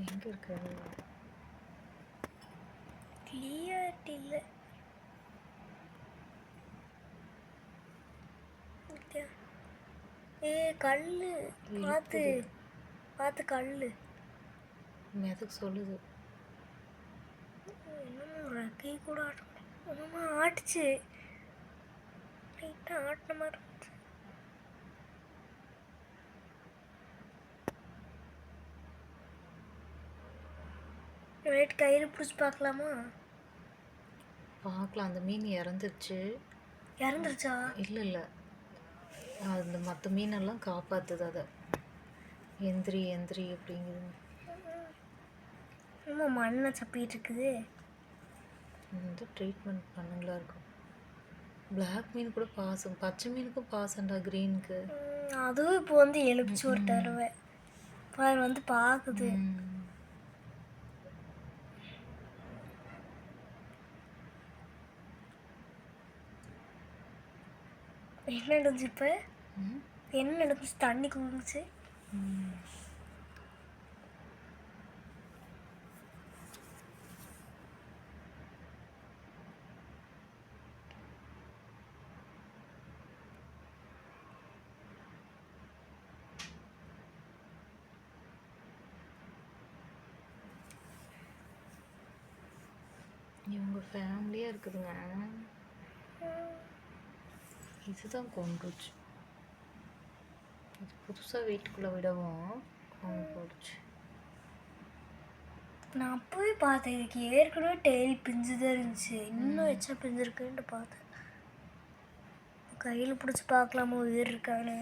எங்கே இருக்கு? கிளியாரிட்டி இல்லை. ஏ கல்லு. பார்த்து பார்த்து கல்லு. எதுக்கு சொல்லுது? என்னமோ ரெக்கை கூட ஆட்ட என்னமோ ஆட்டுச்சு. லைட்டாக ஆட்டின மாதிரி இருந்துச்சு ரைட் கையில் பிடிச்சி பார்க்கலாமா? பார்க்கலாம். அந்த மீன் இறந்துருச்சு. இறந்துருச்சா? இல்லை இல்லை அந்த மற்ற மீனெல்லாம் காப்பாற்றுது அதை. எந்திரி எந்திரி அப்படிங்குது. ஆமாம் மண்ணை சப்பிட்டு இருக்குது. வந்து ட்ரீட்மெண்ட் பண்ணுங்களா இருக்கும். பிளாக் மீன் கூட பாசம். பச்சை மீனுக்கும் பாசம்டா க்ரீனுக்கு அதுவும் இப்போ வந்து எழுப்பிச்சு ஒரு பாரு வந்து பார்க்குது என்ன நடந்துச்சு இப்போ? என்ன நடந்துச்சு? தண்ணி குடிச்சு. இவங்க ஃபேமிலியாக இருக்குதுங்க. இதுதான் கொண்டுச்சு. இது புதுசாக வீட்டுக்குள்ளே விடவும் கொண்டு போடுச்சு நான் அப்போவே பார்த்தேன். இதுக்கு ஏற்கனவே டெய்லி பிஞ்சு தான் இருந்துச்சு. இன்னும் எச்சா பிஞ்சு இருக்குன்ட்டு பார்த்தேன். கையில் பிடிச்சி பார்க்கலாமா? உயிர் இருக்கான்னு.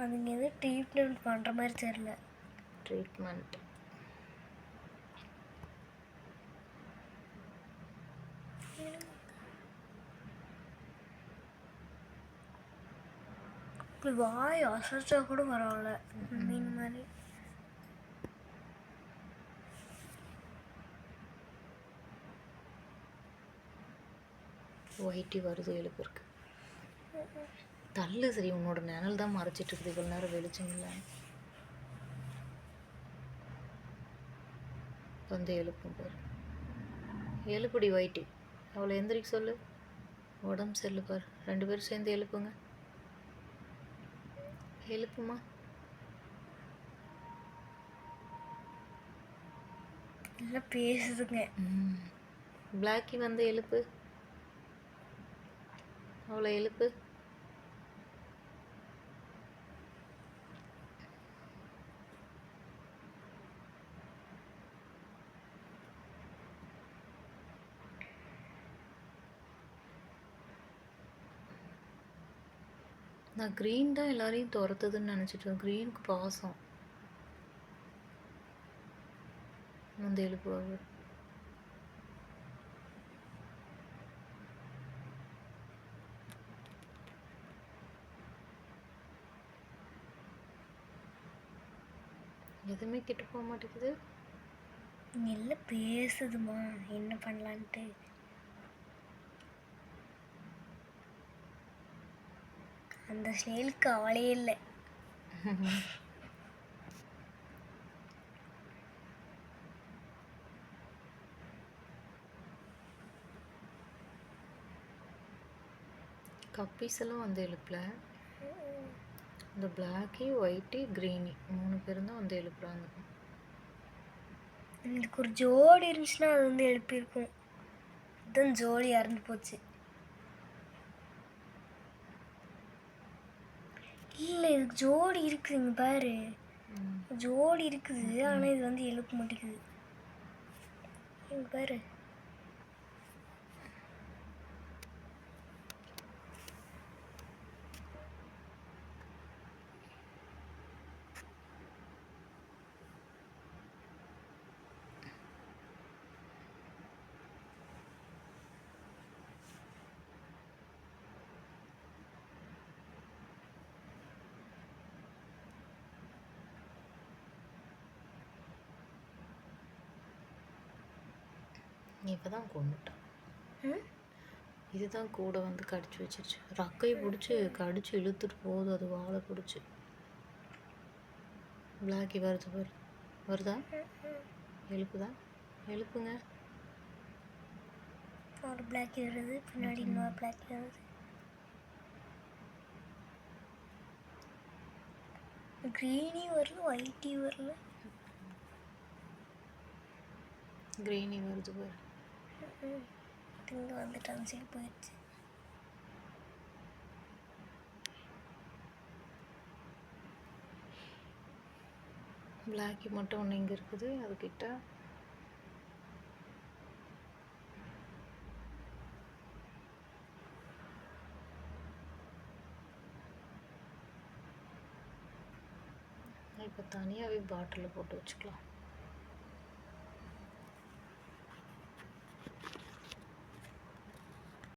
அதுங்க எதுவும் ட்ரீட்மெண்ட் பண்ணுற மாதிரி தெரில ட்ரீட்மெண்ட் இப்படி வாய் அசைச்சா கூட பரவாயில்ல. மீன் மாதிரி. ஒயிட்டி வருது எழுப்பு இருக்கு. தள்ளு சரி உன்னோட நிழல் தான் மறைச்சிட்டு இருக்குது. இவ்வளோ நேரம் வெளிச்சம் இல்லை. வந்து எழுப்பும் பாரு. எழுப்புடி ஒயிட்டி அவளை எந்திரிக்க சொல்லு. உடம்பு சரியில்லை பாரு. ரெண்டு பேரும் சேர்ந்து எழுப்புங்க. எழுப்புமா நல்லா பேசுதுங்க. பிளாக்கி வந்து எழுப்பு அவளை எழுப்பு நான் க்ரீன் தான் எல்லாரையும் துரத்துதுன்னு நினச்சிட்டு க்ரீனுக்கு பாசம். வந்து எழுப்புவாங்க எதுவுமே கெட்டு போக மாட்டேங்குது. இல்லை பேசுதுமா என்ன பண்ணலான்ட்டு. அந்த ஸ்னேலுக்கு அவளே இல்லை. கப்பீஸ் எல்லாம் வந்து எழுப்பல. இந்த பிளாக்கி ஒயிட்டி க்ரீனி மூணு பேரும் தான் வந்து எழுப்புறாங்க. இதுக்கு ஒரு ஜோடி இருந்துச்சுன்னா அது வந்து எழுப்பியிருக்கும். இதுதான் ஜோடி இறந்து போச்சு. இல்லை இதுக்கு ஜோடி இருக்குதுங்க பாரு. ஜோடி இருக்குது ஆனால் இது வந்து எழுப்ப மாட்டேங்குது. இங்க பாரு. இப்போ தான் கொண்டுட்டான் இதுதான் கூட வந்து கடிச்சு வச்சிருச்சு. ஒரு அக்கையை பிடிச்சி கடிச்சு இழுத்துட்டு போகுது அது வாழை பிடிச்சி. பிளாக்கி வருது பாரு. வருதா? எழுப்புதா? எழுப்புங்க. ஒரு பிளாக் வருது பின்னாடி இன்னொரு பிளாக் வருது. க்ரீனி வருது ஒயிட்டி வரல க்ரீனி வருது பாரு. இங்கே வந்துட்டு அந்த சைடு போயிடுச்சு. பிளாக்கி மட்டும் ஒன்று இங்கே இருக்குது அதுக்கிட்ட இப்போ தனியாகவே பாட்டிலில் போட்டு வச்சுக்கலாம்.